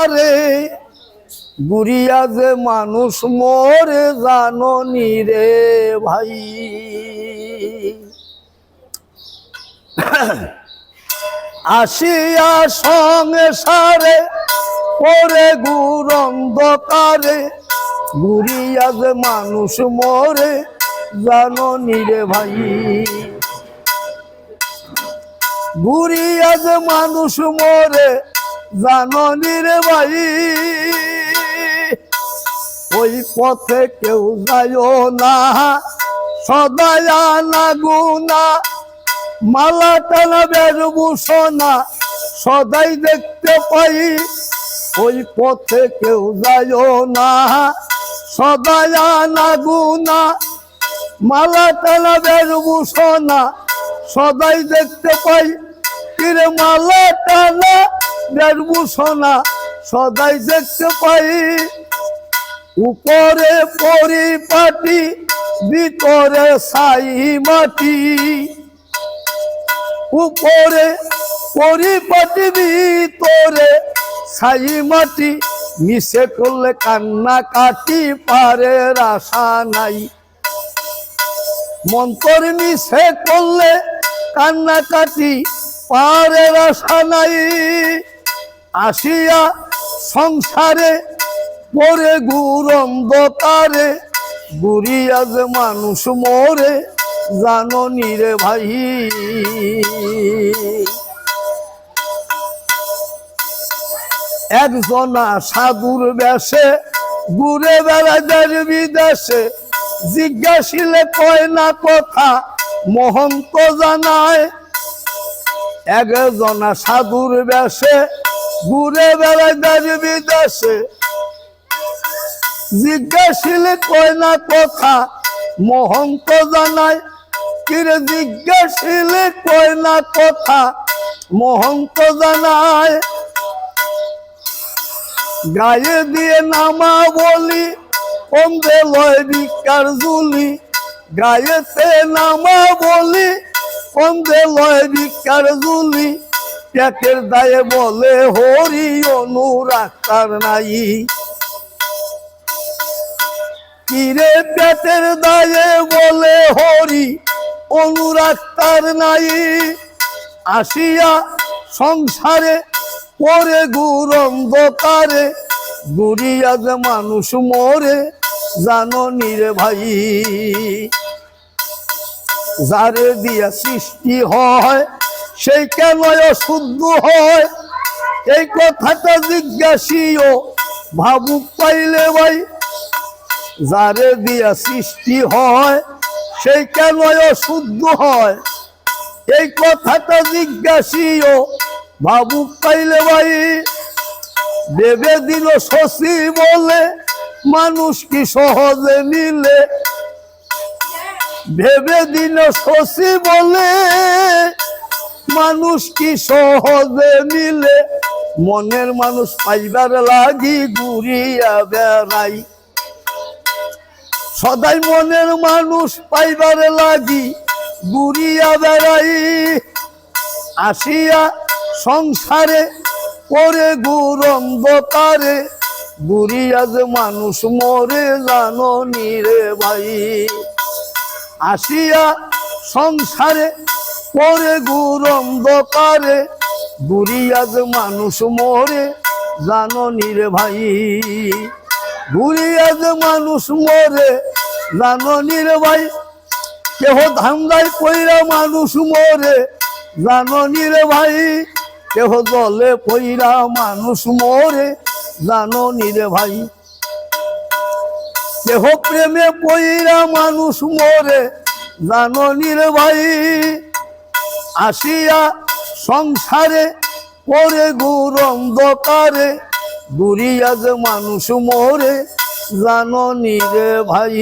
আরে গুড়িয়া যে মানুষ মোরে জানো রে ভাই। আসিয়া সঙ্গে সারে পরে গুরন্ধকারে গুড়িয়া যে মানুষ মোরে জানো নি রে ভাই। ঘুরিয়া যে মানুষ মরে জাননি রে ভাই ওই পথে কেউ যায় না, সদায় না গুনা মালা টানা বেরবুসনা সদাই দেখতে পাই। ওই পথে কেউ যায় না, সদায় না গুনা মালা টানা বেরবুসনা সদাই দেখতে পাই। কিরে মালা টানা বেরবুসনা সদাই দেখতে পাই। উপরে পরিপাটি, ভিতরে সাই মাটি। উপরে পরিপাটি, ভিতরে সাই মাটি। মিশে করলে কান্না কাটি পারে আশা নাই। মন্তর মিশে করলে কান্না কাটি পারে আশা নাই। আসিয়া সংসারে পরে গুরন্ধকারে গুড়িয়া যে মানুষ মরে জানো নি রে ভাই। একজনা সাধুর বেশে ঘুরে বেড়ায় দেশ বিদেশে জিজ্ঞাসিলে কয় না কথা, মহন্ত জানায়। একজনা সাধুর বেশে ঘুরে বেড়ায় দেশ বিদেশে। জিজ্ঞাসিলে কয় না কথা, মহন্ত জানায়, কিরে জিজ্ঞাসিলে কয় না কথা, মহন্ত জানায়, গায়ে দিয়ে নামা বলি কন্দে লয় বিকার জুলি গায়েতে নামা বলি কন্দে লয় বিকার জুলি পেটের দায়ে বলে হরি অনুরাগ তার নাই। কিরে পেটের দায়ে বলে হরি অনুরাগ তার নাই। আসিয়া সংসারে পরে গুরন্ধকারে গুড়িয়া যে মানুষ মরে জানো নিরে ভাই। যারে দিয়া সৃষ্টি হয় সেই কেন শুদ্ধ হয়? এই কথাটা জিজ্ঞাসিও, ভাবুক পাইলে ভাই, যারে দিয়া সৃষ্টি হয়, সেই কেন শুদ্ধ হয়? এই কথাটা জিজ্ঞাসিও, ভাবুক পাইলে ভাই ভেবে দিল শশী বলে, মানুষ কি সহজে নিলে ভেবে দিল শশী বলে মানুষ কি সহজে নিলে মনের মানুষ পাইবার লাগি ঘুরিয়া বেড়াই। সদাই মনের মানুষ পাইবার লাগি ঘুরিয়া বেড়াই। আসিয়া সংসারে পরে গুরন্ধকারে গুড়িয়া যে মানুষ মরে জানো নিরে ভাই। আসিয়া সংসারে পরে গুরন্ধকারে গুড়িয়া যে মানুষ মরে জানো নিরে ভাই। ঘুরিয়া যে মানুষ মরে জানো নিরে ভাই। কেহ ধান্দায় কইরা মানুষ মরে জানো নিরে ভাই। কেহ জলে পইরা মানুষ মরে জানো নিরে ভাই। কেহ প্রেমে পইরা মানুষ মরে জানো নিরে ভাই। আসিয়া সংসারে পরে গুর অন্ধকারে দূরিয়া যে মানুষ মরে জাননি রে ভাই।